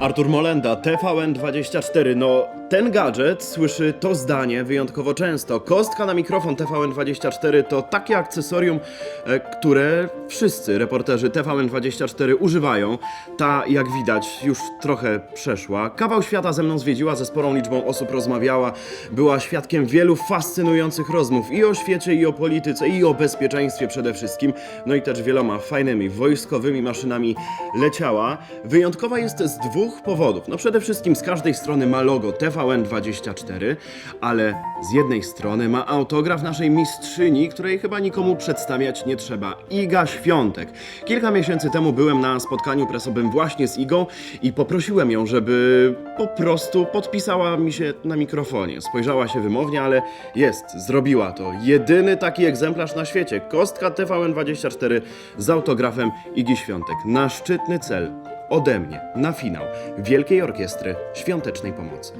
Artur Molenda, TVN24. No, ten gadżet słyszy to zdanie wyjątkowo często. Kostka na mikrofon TVN24 to takie akcesorium, e, które wszyscy reporterzy TVN24 używają. Ta, jak widać, już trochę przeszła. Kawał świata ze mną zwiedziła, ze sporą liczbą osób rozmawiała. Była świadkiem wielu fascynujących rozmów i o świecie, i o polityce, i o bezpieczeństwie przede wszystkim. No i też wieloma fajnymi wojskowymi maszynami leciała. Wyjątkowa jest z dwóch powodów. No przede wszystkim z każdej strony ma logo TVN24, ale z jednej strony ma autograf naszej mistrzyni, której chyba nikomu przedstawiać nie trzeba. Iga Świątek. Kilka miesięcy temu byłem na spotkaniu presowym właśnie z Igą i poprosiłem ją, żeby po prostu podpisała mi się na mikrofonie. Spojrzała się wymownie, ale jest, zrobiła to. Jedyny taki egzemplarz na świecie. Kostka TVN24 z autografem Igi Świątek. Na szczytny cel ode mnie na finał Wielkiej Orkiestry Świątecznej Pomocy.